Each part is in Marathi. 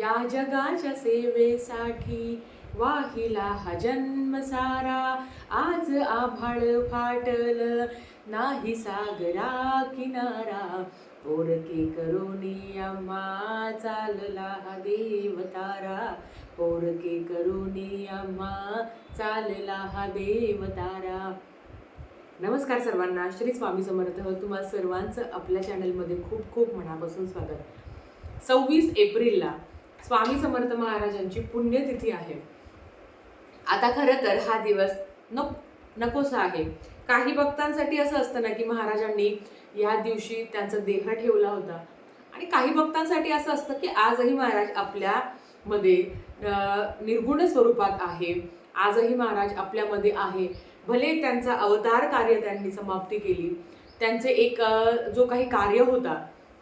या जगाच्या सेवेसाठी वाहिला हा जन्म सारा. आज आभाळ फाटल नाही सागरा किनारा. पोरके करुणी आम्हा चालला हा देवतारा. पोरके करुणी आम्हा चालला हा देवतारा. नमस्कार सर्वांना. श्री स्वामी समर्थ. तुम्हा सर्वांचं आपल्या चॅनलमध्ये खूप खूप मनापासून स्वागत. सव्वीस एप्रिलला स्वामी समर्थ महाराजांची पुण्यतिथी आहे. आता खरं तर हा दिवस न नकोसा आहे. काही भक्तांसाठी असं असतं ना की महाराजांनी या दिवशी त्यांचा देह ठेवला होता. आणि काही भक्तांसाठी असं असतं की आजही महाराज आपल्यामध्ये निर्गुण स्वरूपात आहे. आजही महाराज आपल्यामध्ये आहे. भले त्यांचा अवतार कार्य त्यांनी समाप्ती केली. त्यांचे एक जो काही कार्य होता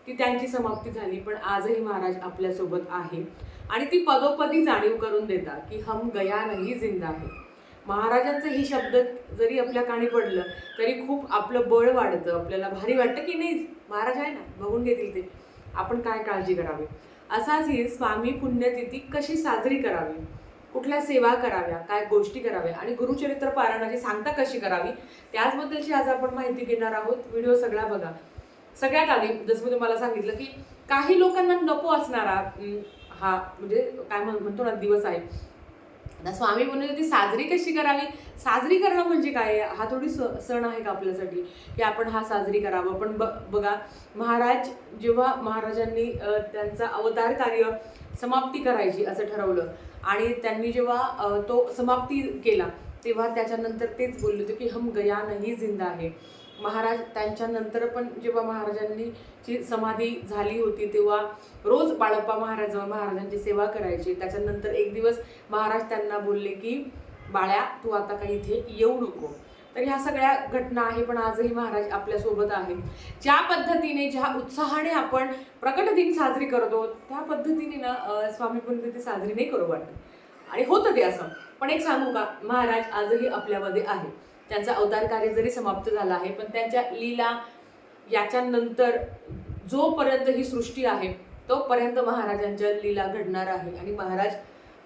ती त्यांची समाप्ती झाली पण आजही महाराज आपल्यासोबत आहे. आणि ती पदोपदी जाणीव करून देतात की हम गया नाही जिंदा आहे महाराजांचं हे शब्द जरी आपल्या काणी पडलं तरी खूप आपलं बळ वाढतं. आपल्याला भारी वाटतं की नाही महाराज आहे ना बघून घेतील ते. आपण काय काळजी करावी? असाच ही स्वामी पुण्यतिथी कशी साजरी करावी? कुठल्या सेवा कराव्या? काय गोष्टी कराव्या? आणि गुरुचरित्र पारायणाची सांगता कशी करावी? त्याचबद्दलची आज आपण माहिती घेणार आहोत. व्हिडिओ सगळा बघा. सगळ्यात आधी जसं मी तुम्हाला सांगितलं की काही लोकांना नको असणारा हा म्हणजे काय म्हण- म्हणतो ना दिवस आहे. आता स्वामी ती साजरी कशी करावी? साजरी करणं म्हणजे काय? हा थोडी स- सण आहे का आपल्यासाठी? की आपण हा साजरी करावं. पण ब बघा महाराज जेव्हा महाराजांनी त्यांचा अवतार कार्य समाप्ती करायची असं ठरवलं आणि त्यांनी जेव्हा तो समाप्ती केला तेव्हा त्याच्यानंतर तेच बोलले होते की हम गया नाही जिंदा आहे महाराज त्यांच्यानंतर पण जेव्हा महाराजांनी ची समाधी झाली होती तेव्हा रोज बाळप्पा महाराज महाराजांची सेवा करायची. त्याच्यानंतर एक दिवस महाराज त्यांना बोलले की बाळ्या तू आता काही इथे येऊ नको. तर ह्या सगळ्या घटना आहे पण आजही महाराज आपल्यासोबत आहे ज्या पद्धतीने ज्या उत्साहाने आपण प्रकट दिन साजरी करतो त्या पद्धतीने ना अं, स्वामी पुण्यतिथी साजरी नाही करू वाटत. आणि होतं ते असं. पण एक सांगू का? महाराज आजही आपल्यामध्ये आहे. त्यांचा अवतार कार्य जरी समाप्त झाला आहे पण त्यांच्या लीला याच्यानंतर जोपर्यंत ही सृष्टी आहे तोपर्यंत महाराजांच्या लीला घडणार आहे. आणि महाराज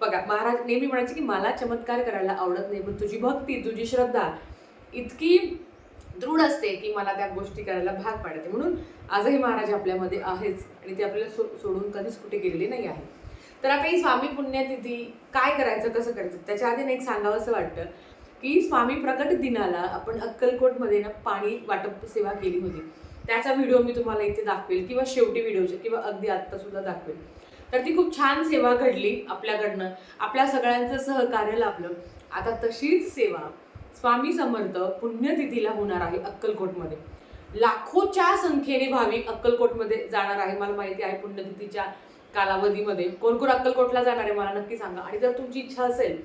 बघा महाराज नेहमी म्हणायचे की मला चमत्कार करायला आवडत नाही पण तुझी भक्ती तुझी श्रद्धा इतकी दृढ असते की मला त्या गोष्टी करायला भाग पाडते. म्हणून आजही महाराज आपल्यामध्ये आहेच आणि ते आपल्याला सो सोडून कधीच कुठे गेलेले नाही आहे तर आता ही स्वामी पुण्यतिथी काय करायचं कसं करायचं? त्याच्या आधी ना एक सांगावंसं वाटतं. की स्वामी प्रकट दिनाला आपण अक्कलकोटमध्ये ना पाणी वाटप सेवा केली होती. त्याचा व्हिडिओ मी तुम्हाला इथे दाखवेल किंवा शेवटी व्हिडिओचे किंवा अगदी आत्ता सुद्धा दाखवेल. तर ती खूप छान सेवा घडली आपल्याकडनं. आपल्या सगळ्यांचं सहकार्य लाभलं. आता तशीच सेवा स्वामी समर्थ पुण्यतिथीला होणार आहे अक्कलकोटमध्ये. लाखोच्या संख्येने भाविक अक्कलकोटमध्ये जाणार आहे मला माहिती आहे पुण्यतिथीच्या कालावधीमध्ये. कोण कोण अक्कलकोटला जाणार आहे मला नक्की सांगा. आणि जर तुमची इच्छा असेल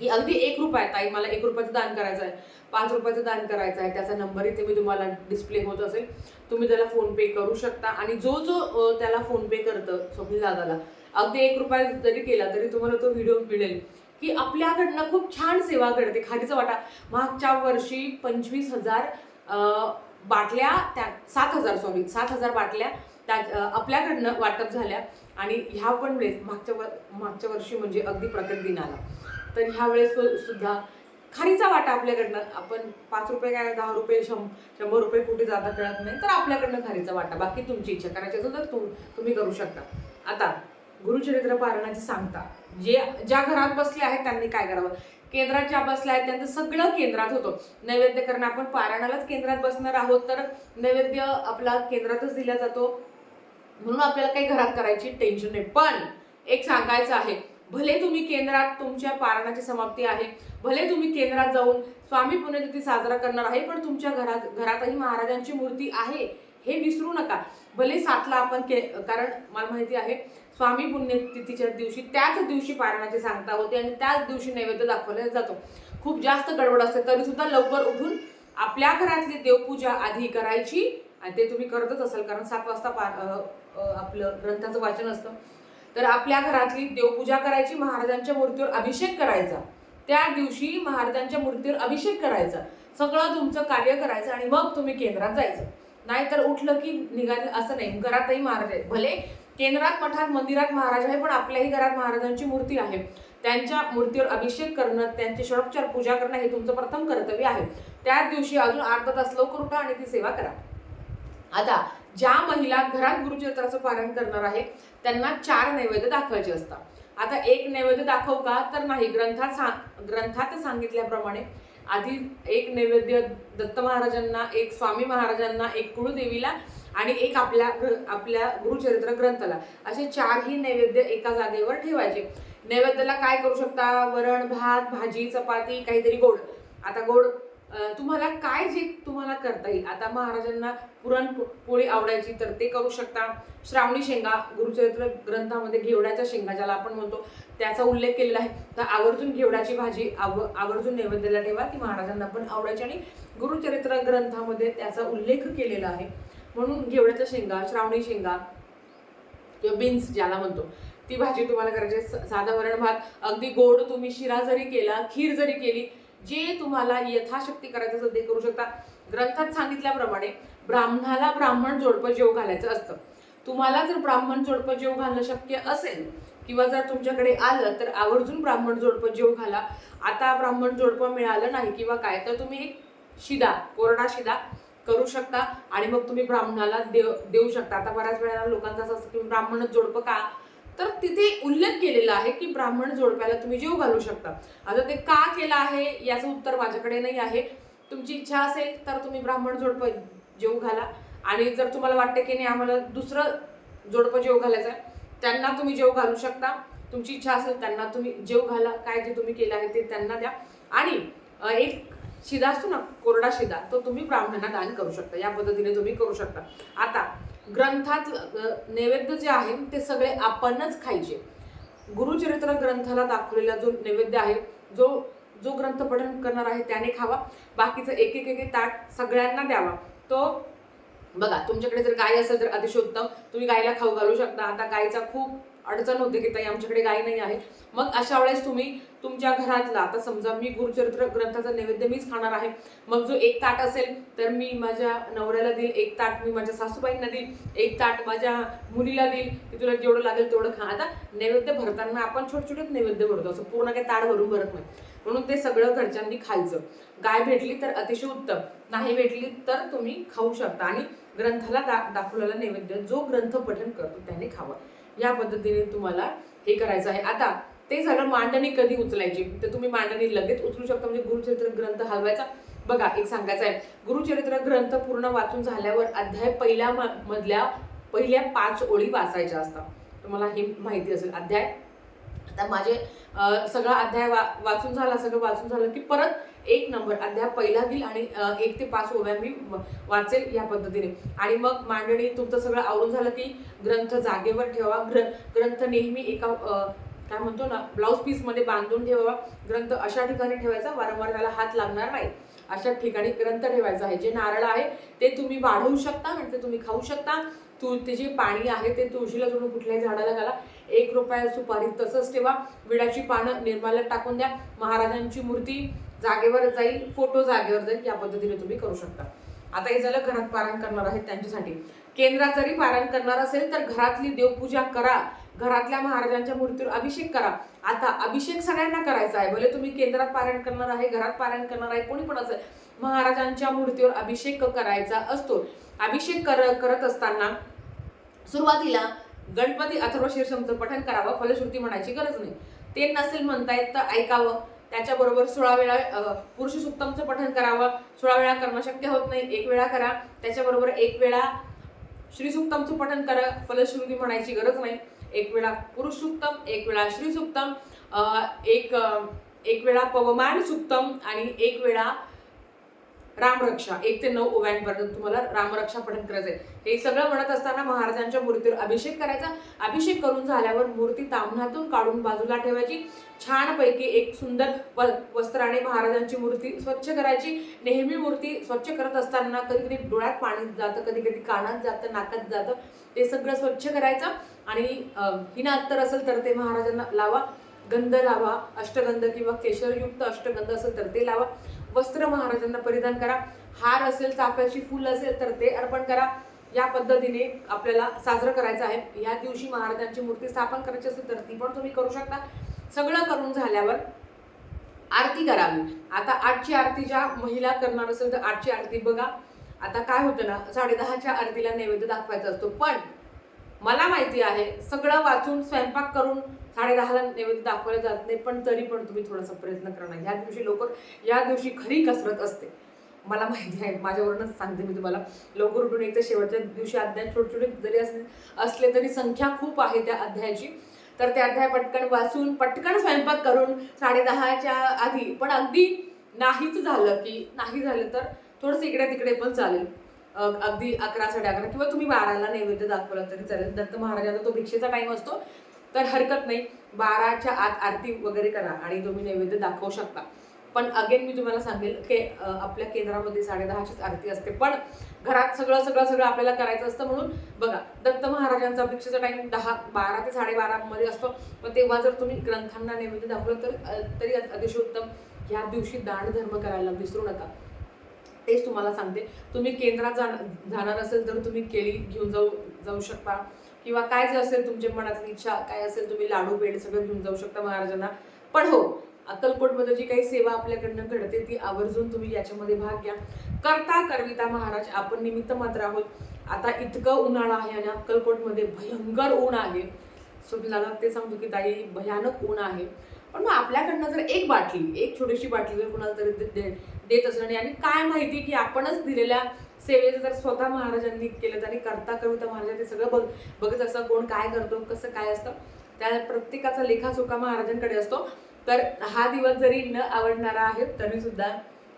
की अगदी एक रुपया ताई मला एक रुपयाचं दान करायचं आहे. पाच रुपयाचं दान करायचं आहे. त्याचा नंबर इथे मी तुम्हाला डिस्प्ले होत असेल. तुम्ही त्याला फोनपे करू शकता. आणि जो जो त्याला फोनपे करतं स्वप्नील दादाला अगदी एक रुपया जरी केला तरी तुम्हाला तो व्हिडिओ मिळेल. की आपल्याकडनं खूप छान सेवा घडते. खादीचा वाटा. मागच्या वर्षी पंचवीस हजार बाटल्या त्या सात हजार सॉरी सात हजार बाटल्या त्या आपल्याकडनं वाटप झाल्या. आणि ह्या पण वेळेस मागच्या वर मागच्या वर्षी म्हणजे अगदी प्रकट दिनाला. तर ह्या वेळेस सुद्धा खारीचा वाटा आपल्याकडनं आपण पाच रुपये काय दहा रुपये शं शंभर रुपये कुठे जाता कळत नाही तर आपल्याकडनं खारीचा वाटा बाकी तुमची इच्छा करायची असेल तर तुम तुम्ही करू शकता. आता गुरुचरित्र पारणाची सांगता जे ज्या घरात बसले आहेत त्यांनी काय करावं? केंद्रात ज्या बसल्या आहेत त्यांचं सगळं केंद्रात होतं. नैवेद्य करणं आपण पारायणालाच केंद्रात बसणार आहोत तर नैवेद्य आपला केंद्रातच दिला जातो. म्हणून आपल्याला काही घरात करायची टेन्शन नाही. पण एक सांगायचं आहे भले तुम्ही केंद्रात तुमच्या पारणाची समाप्ती आहे भले तुम्ही केंद्रात जाऊन स्वामी पुण्यतिथी साजरा करणार आहे पण तुमच्या घरात घरातही महाराजांची मूर्ती आहे हे विसरू नका. भले सातला आपण के कारण मला माहिती आहे स्वामी पुण्यतिथीच्या दिवशी त्याच दिवशी पारणाची सांगता होते आणि त्याच दिवशी नैवेद्य दाखवला जातो. खूप जास्त गडबड असते तरी सुद्धा लवकर उठून आपल्या घरातली देवपूजा आधी करायची आणि ते तुम्ही करतच असाल कारण सात वाजता पा आपलं ग्रंथाचं वाचन असतं. तर आपल्या घरातली देवपूजा करायची महाराजांच्या मूर्तीवर अभिषेक करायचा. त्या दिवशी महाराजांच्या मूर्तीवर अभिषेक करायचा. सगळं तुमचं कार्य करायचं आणि मग तुम्ही केंद्रात जायचं. नाहीतर उठलं की निघालं असं नाही. घरातही महाराज आहेत. भले केंद्रात मठात मंदिरात महाराज आहे पण आपल्याही घरात महाराजांची मूर्ती आहे. त्यांच्या मूर्तीवर अभिषेक करणं त्यांची षडोपचार पूजा करणं हे तुमचं प्रथम कर्तव्य आहे. त्याच दिवशी अजून अर्धा तास लवकर उठा आणि ती सेवा करा. आता ज्या महिला घरात गुरुचरित्राचं पारायण करणार आहे त्यांना चार नैवेद्य दाखवायचे असतात. आता एक नैवेद्य दाखवू का? तर नाही. ग्रंथात सांग ग्रंथात सांगितल्याप्रमाणे आधी एक नैवेद्य दत्त महाराजांना एक स्वामी महाराजांना एक कुळदेवीला आणि एक आपल्या ग्र- आपल्या गुरुचरित्र ग्रंथाला. असे चारही नैवेद्य एका जागेवर ठेवायचे. नैवेद्याला काय करू शकता? वरण भात भाजी चपाती काहीतरी गोड. आता गोड तुम्हाला काय जे तुम्हाला करता येईल? आता महाराजांना पुरणपोळी आवडायची तर ते करू शकता. श्रावणी शेंगा गुरुचरित्र ग्रंथामध्ये घेवड्याच्या शेंगा ज्याला आपण म्हणतो त्याचा उल्लेख केलेला आहे. तर आवर्जून घेवड्याची भाजी आव आवर्जून नैवेद्याला ठेवा ती महाराजांना पण आवडायची. आणि गुरुचरित्र ग्रंथामध्ये त्याचा उल्लेख केलेला आहे. म्हणून घेवड्याच्या शेंगा श्रावणी शेंगा किंवा बीन्स ज्याला म्हणतो ती भाजी तुम्हाला करायची आहे. साधा वरण भात अगदी गोड तुम्ही शिरा जरी केला खीर जरी केली जे तुम्हाला यथाशक्ती करायचं असेल ते करू शकता. ग्रंथात सांगितल्याप्रमाणे ब्राह्मणाला ब्राह्मण जोडपं जेव घालायचं असतं. तुम्हाला जर ब्राह्मण जोडपं जेव घालणं शक्य असेल किंवा जर तुमच्याकडे आलं तर आवर्जून ब्राह्मण जोडपं जेव घाला. आता ब्राह्मण जोडपं मिळालं नाही किंवा काय तर तुम्ही एक शिदा कोरडा शिदा करू शकता. आणि मग तुम्ही ब्राह्मणाला देव देऊ शकता. आता बऱ्याच वेळेला लोकांचं असं असतं की ब्राह्मणच जोडपं का? तर तिथे उल्लेख केलेला आहे की ब्राह्मण जोडप्याला तुम्ही जेव घालू शकता. आता ते का केलं आहे याचं उत्तर माझ्याकडे नाही आहे. तुमची इच्छा असेल तर तुम्ही ब्राह्मण जोडपं जेव घाला. आणि जर तुम्हाला वाटतं की नाही आम्हाला दुसरं जोडपं जेव घालायचं आहे त्यांना तुम्ही जेव घालू शकता. तुमची इच्छा असेल त्यांना तुम्ही जेव घाला. काय जे तुम्ही केलं आहे ते त्यांना द्या. आणि एक शिदा असतो ना कोरडा शिदा तो तुम्ही ब्राह्मणांना दान करू शकता. या पद्धतीने तुम्ही करू शकता. आता ग्रंथात नैवेद्य जे आहे ते सगळे आपणच खायचे. गुरुचरित्र ग्रंथाला दाखवलेला जो नैवेद्य आहे जो जो ग्रंथ पठन करणार आहे त्याने खावा. बाकीचं एक एक एक एक ताट सगळ्यांना द्यावा. तो बघा तुमच्याकडे जर गाय असेल तर अतिशय उत्तम. तुम्ही गायला खाऊ घालू शकता. आता गायचा खूप अडचण होते की ताई आमच्याकडे गाय नाही आहे. मग अशा वेळेस तुम्ही तुमच्या घरातला आता समजा मी गुरुचरित्र ग्रंथाचा नैवेद्य मीच खाणार आहे. मग जो एक ताट असेल तर मी माझ्या नवऱ्याला देईल. एक ताट मी माझ्या सासूबाईंना देईल. एक ताट माझ्या मुलीला देईल. की तुला जेवढं लागेल तेवढं खा. आता नैवेद्य भरताना आपण छोटे छोटेच नैवेद्य भरतो. असं पूर्ण काही ताट भरून भरत नाही. म्हणून ते सगळं घरच्यांनी खायचं. गाय भेटली तर अतिशय उत्तम. नाही भेटली तर तुम्ही खाऊ शकता. आणि ग्रंथाला दा दाखवलेला नैवेद्य जो ग्रंथ पठन करतो त्याने खावा. या पद्धतीने तुम्हाला हे करायचं आहे. आता ते झालं मांडणी कधी उचलायची? तर तुम्ही मांडणी लगेच उचलू शकता म्हणजे गुरुचरित्र ग्रंथ हलवायचा. बघा एक सांगायचं आहे. गुरुचरित्र ग्रंथ पूर्ण वाचून झाल्यावर अध्याय पहिल्या मधल्या पहिल्या पाच ओळी वाचायच्या असतात. तुम्हाला हे माहिती असेल. अध्याय आता माझे सगळा अध्याय वा वाचून झाला सगळं वाचून झालं की परत एक नंबर अध्याय पहिला घेईल आणि एक ते पाच ओव्या मी वाचेल या पद्धतीने. आणि मग मांडणी तुमचं सगळं आवरून झालं की ग्रंथ जागेवर ठेवा ग्र ग्रंथ नेहमी एका काय म्हणतो ना ब्लाऊज पीसमध्ये बांधून ठेवावा. ग्रंथ अशा ठिकाणी ठेवायचा वारंवार त्याला हात लागणार नाही. अशा ठिकाणी ग्रंथ ठेवायचा आहे. जे नारळ आहे ते तुम्ही वाढवू शकता म्हणजे तुम्ही खाऊ शकता. तू ते जे पाणी आहे ते तुळशीला जोडून कुठल्याही झाडाला घाला. एक रुपया सुपारी तसंच ठेवा. विडाची पानं निर्माल्यात टाकून द्या. महाराजांची मूर्ती जागेवर जाईल फोटो जागेवर जाईल. या पद्धतीने तुम्ही करू शकता. आता हे झालं घरात पारायण करणार आहेत त्यांच्यासाठी. केंद्रात जरी पारायण करणार असेल तर घरातली देवपूजा करा. घरातल्या महाराजांच्या मूर्तीवर अभिषेक करा. आता अभिषेक सगळ्यांना करायचा आहे. भले तुम्ही केंद्रात पारायण करणार आहे घरात पारायण करणार आहे कोणी पण असेल महाराजांच्या मूर्तीवर अभिषेक करायचा असतो. अभिषेक कर करत असताना सुरुवातीला गणपती अथर्वशीर्षमचं पठण करावं फलश्रुती म्हणायची गरज नाही. ते नसेल म्हणतायत तर ऐकावं. त्याच्याबरोबर सोळा वेळा अं, पुरुष सुक्तमचं पठण करावं. सोळा वेळा करणं शक्य होत नाही. एक वेळा करा. त्याच्याबरोबर एक वेळा श्री सुक्तमचं पठण करा. फलश्रुती म्हणायची गरज नाही. एक वेळा पुरुष सुक्तम एक वेळा श्री सुक्तम एक एक वेळा पवमान सुक्तम आणि एक वेळा रामरक्षा एक ते नऊ ओव्यांपर्यंत तुम्हाला रामरक्षा पठण आहे हे सगळं म्हणत असताना महाराजांच्या मूर्तीवर अभिषेक करायचा. अभिषेक करून झाल्यावर मूर्ती तामणातून काढून बाजूला ठेवायची. छानपैकी एक सुंदर व वस्त्राने महाराजांची मूर्ती स्वच्छ करायची. नेहमी मूर्ती स्वच्छ करत असताना कधी कधी डोळ्यात पाणी जातं कधी कधी कानात जातं नाकात जातं. ते सगळं स्वच्छ करायचं. आणि हिना अत्तर असेल तर ते महाराजांना लावा. गंध लावा. अष्टगंध किंवा केशरयुक्त अष्टगंध असेल तर ते लावा. वस्त्र महाराजांना परिधान करा. हार असेल चाफ्याची फुल असेल तर ते अर्पण करा. या पद्धतीने आपल्याला साजरं करायचं आहे. या दिवशी महाराजांची मूर्ती स्थापन करायची असेल तर ती पण तुम्ही करू शकता. सगळं करून झाल्यावर आरती करावी. आता आठची आरती ज्या महिला करणार असेल तर आठची आरती बघा. आता काय होतं ना साडेदहाच्या आरतीला नैवेद्य दाखवायचा असतो. पण मला माहिती आहे सगळं वाचून स्वयंपाक करून साडेदहाला नैवेद्य दाखवलं जात नाही पण तरी पण तुम्ही थोडासा प्रयत्न करा ना. ह्या दिवशी लवकर या दिवशी खरी कसरत असते. मला माहिती आहे माझ्यावरूनच सांगते मी तुम्हाला. लवकर उठून एक तर शेवटच्या दिवशी अध्याय छोटे छोटे जरी असले असले तरी संख्या खूप आहे त्या अध्यायाची. तर ते अध्याय पटकन वाचून पटकन स्वयंपाक करून साडेदहाच्या आधी पण अगदी नाहीच झालं की नाही झालं तर थोडंसं इकडे तिकडे पण चालेल. अगदी अकरा साडे अकरा किंवा तुम्ही बाराला नैवेद्य दाखवला तरी चालेल. दत्त महाराजांचा तो भिक्षेचा टाइम असतो तर हरकत नाही. बाराच्या आत आरती वगैरे करा आणि तुम्ही नैवेद्य दाखवू शकता. पण अगेन मी तुम्हाला सांगेल की आपल्या केंद्रामध्ये साडेदहाचीच आरती असते. पण घरात सगळं सगळं सगळं आपल्याला करायचं असतं म्हणून बघा दत्त महाराजांचा भिक्षेचा टाईम दहा बारा ते साडेबारामध्ये असतो. पण तेव्हा जर तुम्ही ग्रंथांना नैवेद्य दाखवलं तर तरी अतिशय उत्तम. ह्या दिवशी दान धर्म करायला विसरू नका. तेच तुम्हाला सांगते. तुम्ही केंद्रात जा जाणार असेल तर तुम्ही केळी घेऊन जाऊ जाऊ शकता. किंवा काय जे असेल तुमच्या मनातली इच्छा काय असेल तुम्ही लाडू पेड सगळं घेऊन जाऊ शकता महाराजांना. पण हो अक्कलकोटमध्ये जी काही सेवा आपल्याकडनं घडते ती आवर्जून तुम्ही याच्यामध्ये भाग घ्या. करता करविता महाराज आपण निमित्त मात्र आहोत. आता इतकं उन्हाळा आहे आणि अक्कलकोटमध्ये भयंकर ऊन आहे. सो मला ते सांगतो की ताई भयानक ऊन आहे. पण मग आपल्याकडनं जर एक बाटली एक छोटीशी बाटली जर कुणाला तरी दे- दे- देत असलं आणि काय माहिती की आपणच दिलेल्या सेवेचं जर स्वतः महाराजांनी केलं आणि करता कविता महाराजांनी सगळं बघ बघत असतं कोण काय करतो कसं काय असतं. त्या प्रत्येकाचा लेखाचोखा महाराजांकडे असतो. तर हा दिवस जरी न आवडणारा आहे तरी सुद्धा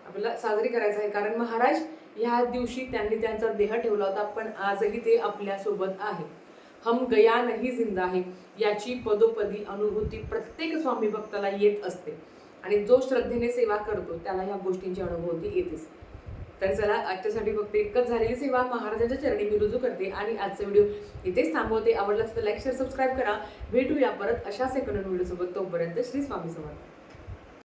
आपल्याला साजरी करायचा आहे. कारण महाराज ह्या दिवशी त्यांनी त्यांचा देह ठेवला होता पण आजही ते आपल्यासोबत आहे. हम गया नाही जिंदा आहे याची पदोपदी अनुभूती प्रत्येक स्वामी भक्ताला येत असते. आणि जो श्रद्धेने सेवा करतो त्याला ह्या गोष्टींची अनुभूती येतेच. तर चला आजच्यासाठी फक्त एकच झालेली सेवा महाराजांच्या चरणी मी रुजू करते आणि आजचा व्हिडिओ इथेच थांबवते. आवडला तर लाईक शेअर सबस्क्राईब करा. भेटूया परत अशाच सेकंड व्हिडिओसोबत. तोपर्यंत श्री स्वामी समर्थ.